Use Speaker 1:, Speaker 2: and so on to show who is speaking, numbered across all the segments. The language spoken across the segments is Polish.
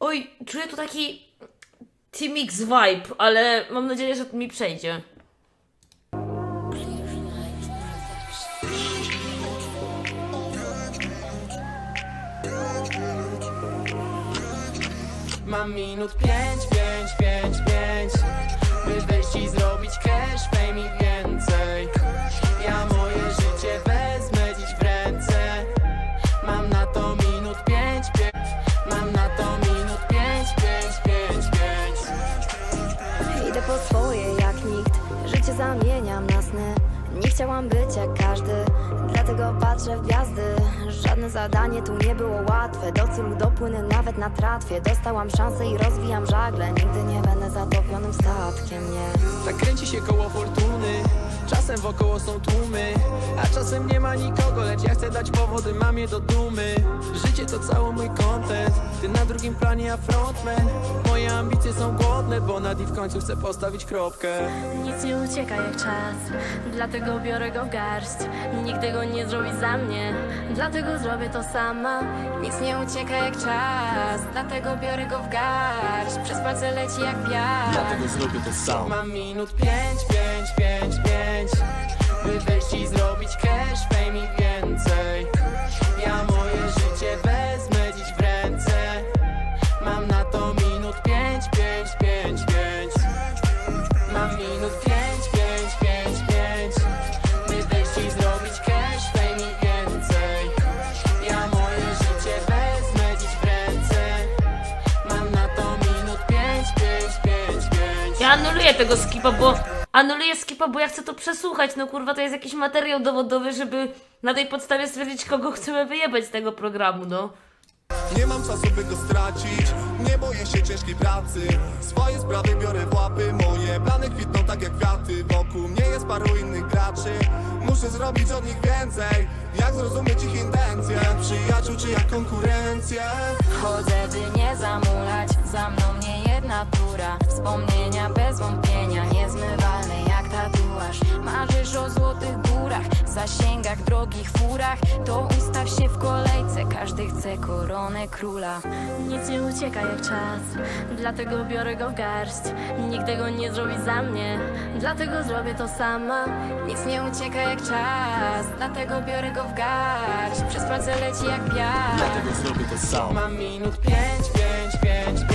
Speaker 1: Oj, czuję tu taki Team X vibe, ale mam nadzieję, że mi przejdzie.
Speaker 2: Mam minut pięć, pięć, pięć, pięć By wejść i zrobić cash, fame
Speaker 3: zamieniam na sny. Nie chciałam być jak każdy, dlatego patrzę w gwiazdy. Żadne zadanie tu nie było łatwe, do celu dopłynę nawet na tratwie. Dostałam szansę i rozwijam żagle, nigdy nie będę zatopionym statkiem, nie.
Speaker 2: Tak kręci się koło fortuny Czasem wokoło są tłumy A czasem nie ma nikogo Lecz ja chcę dać powody mamie do dumy Życie to cały mój content Ty na drugim planie, a frontman Moje ambicje są głodne Bo na D w końcu chcę postawić kropkę
Speaker 4: Nic nie ucieka jak czas, dlatego biorę go w garść. Nikt tego nie zrobi za mnie, dlatego zrobię to sama. Nic nie ucieka jak czas, dlatego biorę go w garść. Palce leci jak wiatr.
Speaker 2: Dlatego zrobię to sam. Mam minut? Pięć, pięć, pięć, pięć. By wejść i zrobić cash, fame i więcej
Speaker 1: anuluję tego skipa, bo. Anuluję skipa, bo ja chcę to przesłuchać. No kurwa, to jest jakiś materiał dowodowy, żeby na tej podstawie stwierdzić, kogo chcemy wyjebać z tego programu, no.
Speaker 5: Nie mam czasu, by go stracić Nie boję się ciężkiej pracy Swoje sprawy biorę w łapy Moje plany kwitną tak jak kwiaty Wokół mnie jest paru innych graczy Muszę zrobić od nich więcej Jak zrozumieć ich intencje Przyjaciół czy jak konkurencję
Speaker 4: Chodzę, by nie zamulać, za mną nie jedna tura. Wątpienia, niezmywalne jak tatuaż. Marzysz o złotych górach, zasięgach, drogich furach. To ustaw się w kolejce, każdy chce koronę króla. Nic nie ucieka jak czas, dlatego biorę go w garść. Nikt tego nie zrobi za mnie, dlatego zrobię to sama. Nic nie ucieka jak czas, dlatego biorę go w garść. Przez palce leci jak wiatr.
Speaker 2: Dlatego zrobię to sam Mam minut pięć, pięć, pięć,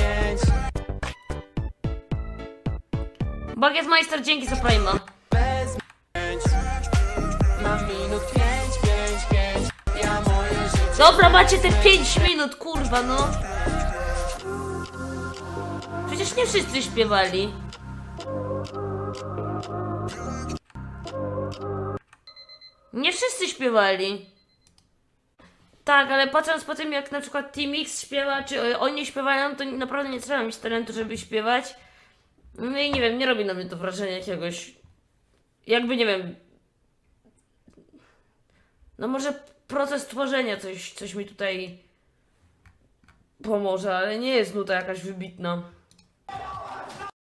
Speaker 2: pięć, pięć Ja moje życie
Speaker 1: Dobra, macie te 5 minut, kurwa, no. Przecież nie wszyscy śpiewali. Nie wszyscy śpiewali. Tak, ale patrząc po tym, jak na przykład Team X śpiewa, czy oni śpiewają, to naprawdę nie trzeba mieć talentu, żeby śpiewać. No i nie wiem, nie robi na mnie to wrażenia jakiegoś. Jakby nie wiem. No może proces tworzenia coś, coś mi tutaj pomoże, ale nie jest nuta jakaś wybitna.